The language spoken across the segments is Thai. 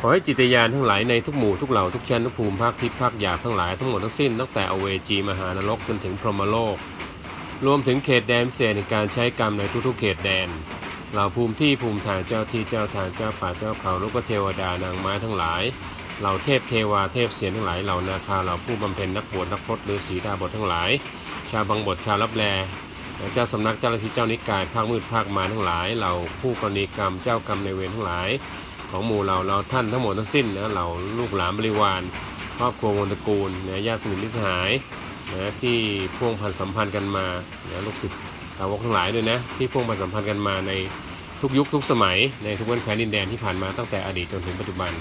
ขอให้จิตญาณทั้งหลายในทุกหมู่ทุกเหล่าทุกชั้นทุกภูมิภาคทิศภาคหยาบทั้งหลายทั้งหมดทั้งสิ้นตั้งแต่อเวจีมหานรกจนถึงพรหมโลก รวมถึงเขตแดนเศษในการใช้กรรมในทุกๆเขตแดนเหล่าภูมิที่ภูมิฐานเจ้าที่เจ้าทางเจ้าป่าเจ้าเขาลูกเทวดานางไม้ทั้งหลายเหล่าเทพเทวาเทพเสียนทั้งหลายเหล่านาคาเหล่าผู้บำเพ็ญนักบวชนักพรตหรือศีดาบททั้งหลาย ชาวบังบทชาวรับแลเจ้าสำนักเจ้าหน้าที่เจ้านิกายภาคมืดภาคมารทั้งหลายเหล่าผู้กรณีกรรมเจ้ากรรมในเวรทั้งหลาย ของหมู่เราเราท่านทั้งหมดทั้งสิ้นนะเราลูกหลานบริวารครอบครัววงตระกูลนะญาติสนิทมิตรสหายนะที่พ่วงพันสัมพันธ์กันมานะลูกศิษย์สาวกทั้งหลายด้วยนะที่พ่วงพันสัมพันธ์กันมาในทุกยุคทุกสมัยในทุกวันแคว้นดินแดนที่ผ่านมาตั้งแต่อดีตจนถึงปัจจุบัน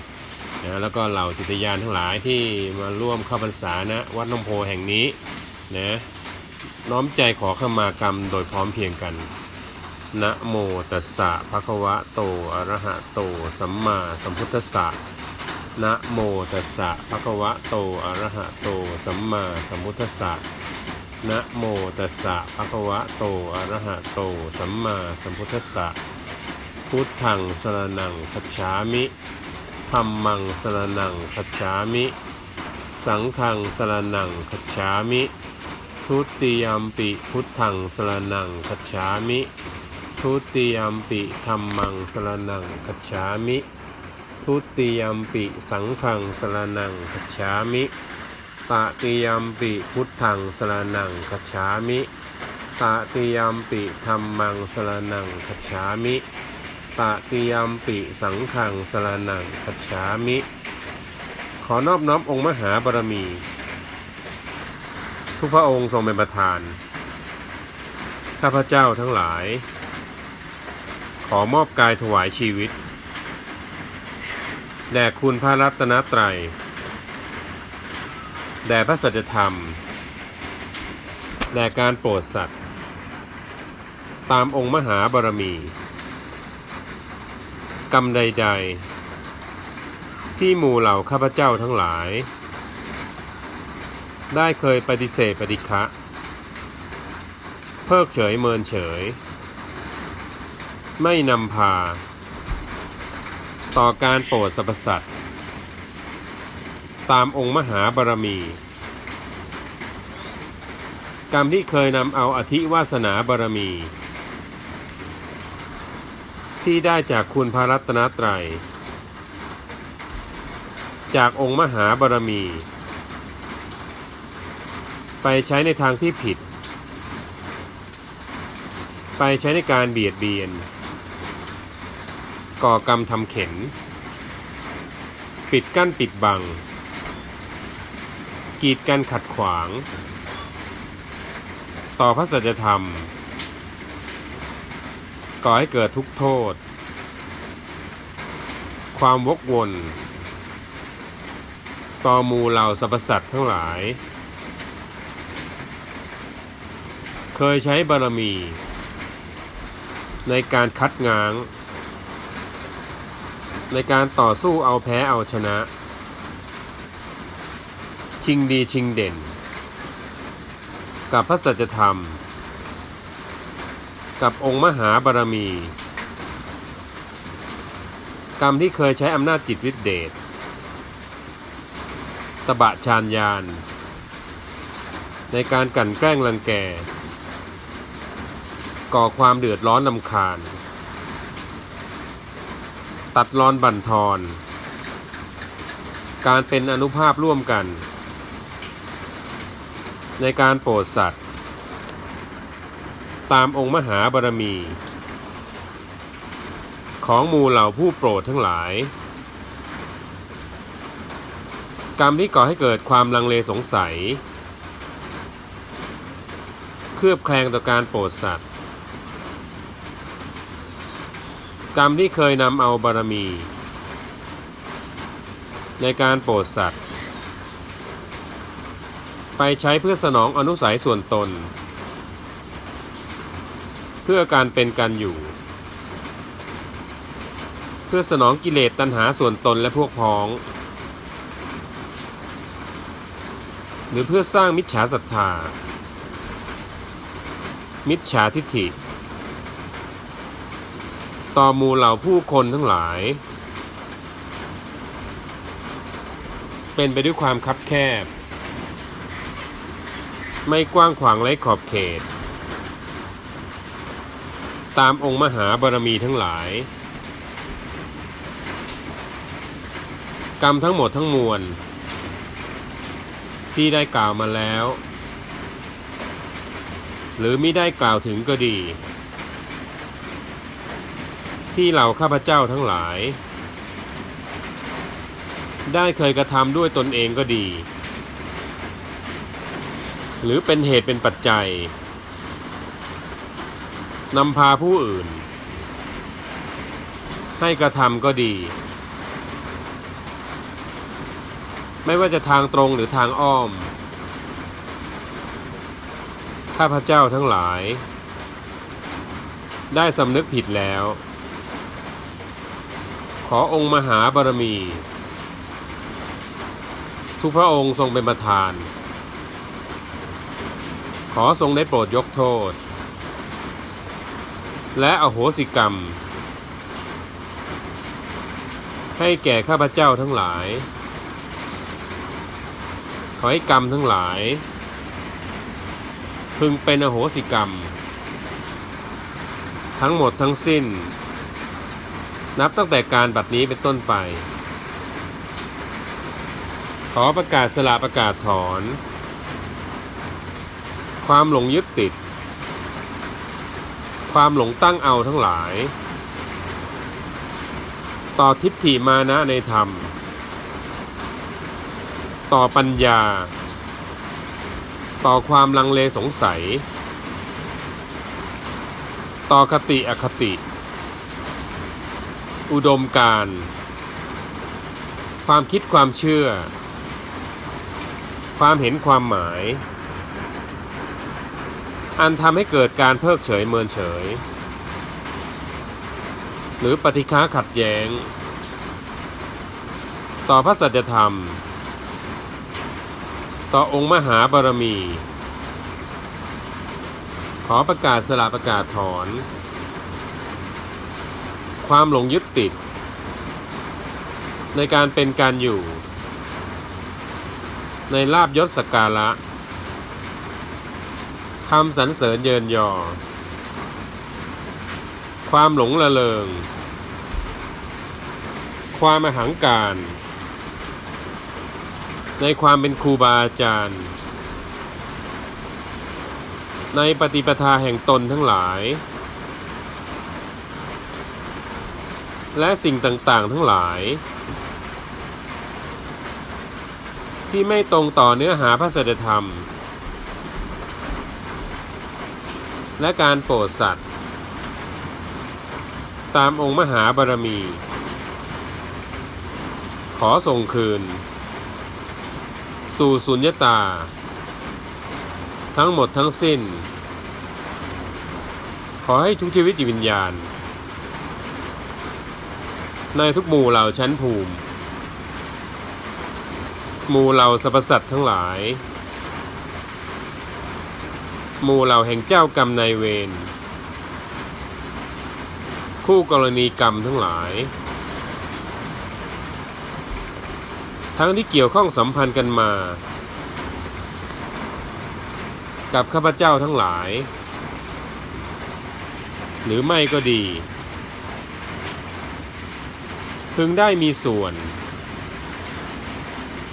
นะแล้วก็เหล่าจิตยานทั้งหลายที่มาร่วมเข้าพรรษานะวัดน้ำโพแห่งนี้นะน้อมใจขอขมากรรมโดยพร้อมเพียงกัน นะโมตัสสะภะคะวะโตอะระหะโต สัมมาสัมพุทธัสสะนะโมตัสสะภะคะวะโตอะระหะโต สัมมาสัมพุทธัสสะนะโมตัสสะภะคะวะโตอะระหะโต สัมมาสัมพุทธัสสะพุทธังสรนังคัจฉามิธัมมังสรนังคัจฉามิ สังฆังสรนังคัจฉามิ ทุติยมปิพุทธังสรนังคัจฉามิ ทุติยมปิธรรมังสรนังคัจฉามิ ทุติยมปิสังฆังสรนังคัจฉามิตติยมปิพุทธังสรนังคัจฉามิตติยมปิธรรมังสรนังคัจฉามิตติยมปิสังฆังสรนังคัจฉามิ ขอนอบน้อมองค์มหาบารมี ทุกพระองค์ทรงเป็นประธานข้าพเจ้าทั้งหลาย ขอมอบกายถวายชีวิต แด่คุณพระรัตนตรัย แด่พระสัจธรรม แด่การโปรดสัตว์ ตามองค์มหาบารมี กรรมใด ๆ ที่หมู่เหล่าข้าพเจ้าทั้งหลาย ได้เคยปฏิเสธปฏิฆะเพิกเฉยเมินเฉย ไม่นำพา ต่อการโปรดสรรพสัตว์ตามองค์มหาบารมี กรรมที่เคยนำเอาอธิวาสนาบารมี ที่ได้จากคุณพระรัตนตรัย จากองค์มหาบารมี ไปใช้ในทางที่ผิด ไปใช้ในการเบียดเบียน ก่อกรรมทำเข็น ปิดกั้นปิดบัง กีดกันขัดขวาง ต่อพระสัจธรรม ก่อให้เกิดทุกโทษ ความวกวน ต่อมูเหล่าสรรพสัตว์ทั้งหลาย เคยใช้บารมี ในการคัดง้าง ในการต่อสู้เอาแพ้เอาชนะ ชิงดีชิงเด่น กับพระสัจธรรม กับองค์มหาบารมี กรรมที่เคยใช้อำนาจจิตวิเดชตบะชานยาน ในการกันแกล้งรังแก ก่อความเดือดร้อนนำคาญ ตัดรอนบั่นทอน การเป็นอนุภาพร่วมกัน ในการโปรดสัตว์ ตามองค์มหาบารมี ของหมู่เหล่าผู้โปรดทั้งหลาย กรรมที่ก่อให้เกิดความลังเลสงสัย เคลือบแคลงต่อการโปรดสัตว์ กรรมที่เคยนำเอาบารมี ในการโปรดสัตว์ ไปใช้เพื่อสนองอนุสัยส่วนตน เพื่อการเป็นการอยู่ เพื่อสนองกิเลสตัณหาส่วนตนและพวกพ้อง หรือเพื่อสร้างมิจฉาศรัทธา มิจฉาทิฏฐิ ต่อมูเหล่าผู้คนทั้งหลาย เป็นไปด้วยความคับแคบ ไม่กว้างขวางไร้ขอบเขต ตามองค์มหาบารมีทั้งหลาย กรรมทั้งหมดทั้งมวล ที่ได้กล่าวมาแล้ว หรือไมิได้กล่าวถึงก็ดี ที่เหล่าข้าพเจ้าทั้งหลาย ได้เคยกระทำด้วยตนเองก็ดี หรือเป็นเหตุเป็นปัจจัยนำพาผู้อื่น ให้กระทำก็ดี ไม่ว่าจะทางตรงหรือทางอ้อม ข้าพเจ้าทั้งหลาย ได้สำนึกผิดแล้ว อองค์มหาบารมี ทุกพระองค์ทรงเป็นประธาน ขอทรงได้โปรดยกโทษ และอโหสิกรรม ให้แก่ข้าพเจ้าทั้งหลาย ขอให้กรรมทั้งหลาย พึงเป็นอโหสิกรรม ทั้งหมดทั้งสิ้น นับตั้งแต่การบัดนี้เป็นต้นไป ขอประกาศสละประกาศถอน ความหลงยึดติด ความหลงตั้งเอาทั้งหลาย ต่อทิฏฐิมานะในธรรม ต่อปัญญา ต่อความลังเลสงสัย ต่อคติอคติ อุดมการ ความคิดความเชื่อ ความเห็นความหมาย อันทำให้เกิดการเพิกเฉยเมินเฉย หรือปฏิฆาขัดแย้ง ต่อพระสัจธรรม ต่อองค์มหาบารมี ขอประกาศสละประกาศถอน ความหลงยึดติด ในการเป็นการอยู่ ในลาบยศสกการะคำสรรเสริญเยินยอ ความหลงละเลง ความอหังการ ในความเป็นครูบาอาจารย์ ในปฏิปทาแห่งตนทั้งหลาย และสิ่งต่างๆทั้งหลาย ที่ไม่ตรงต่อเนื้อหาพระสัจธรรม และการโปรดสัตว์ ตามองค์มหาบารมี ขอส่งคืน สู่สุญญตา ทั้งหมดทั้งสิ้น ขอให้ทุกชีวิตจิตวิญญาณ ในทุกหมู่เหล่าชั้นภูมิ หมู่เหล่าสรรพสัตว์ทั้งหลาย หมู่เหล่าแห่งเจ้ากรรมนายเวร คู่กรณีกรรมทั้งหลาย ทั้งที่เกี่ยวข้องสัมพันธ์กันมา กับข้าพเจ้าทั้งหลาย หรือไม่ก็ดี พึงได้มีส่วน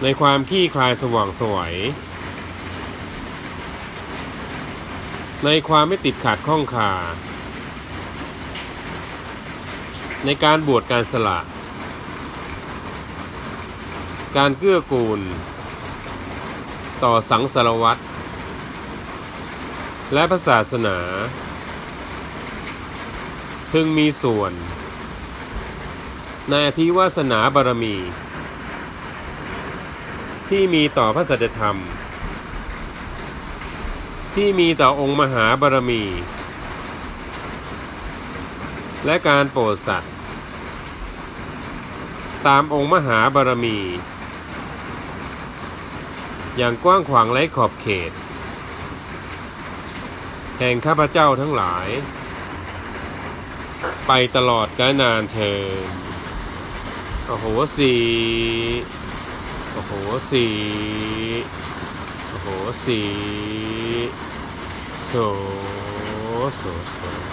ในความขี้คลายสว่างสวย ในความไม่ติดขัดข้องคาในการบวชการสละ การเกื้อกูล ต่อสังสารวัตรและพระศาสนา พึงมีส่วน ในอธิวาสนาบารมี ที่มีต่อพระสัจธรรม ที่มีต่อองค์มหาบารมี และการโปรดสัตว์ตามองค์มหาบารมี อย่างกว้างขวางไร้ขอบเขต แห่งข้าพเจ้าทั้งหลาย ไปตลอดกาลนานเธอ โอ้โหสีโอ้โหสีโอ้โหสีโสโสโส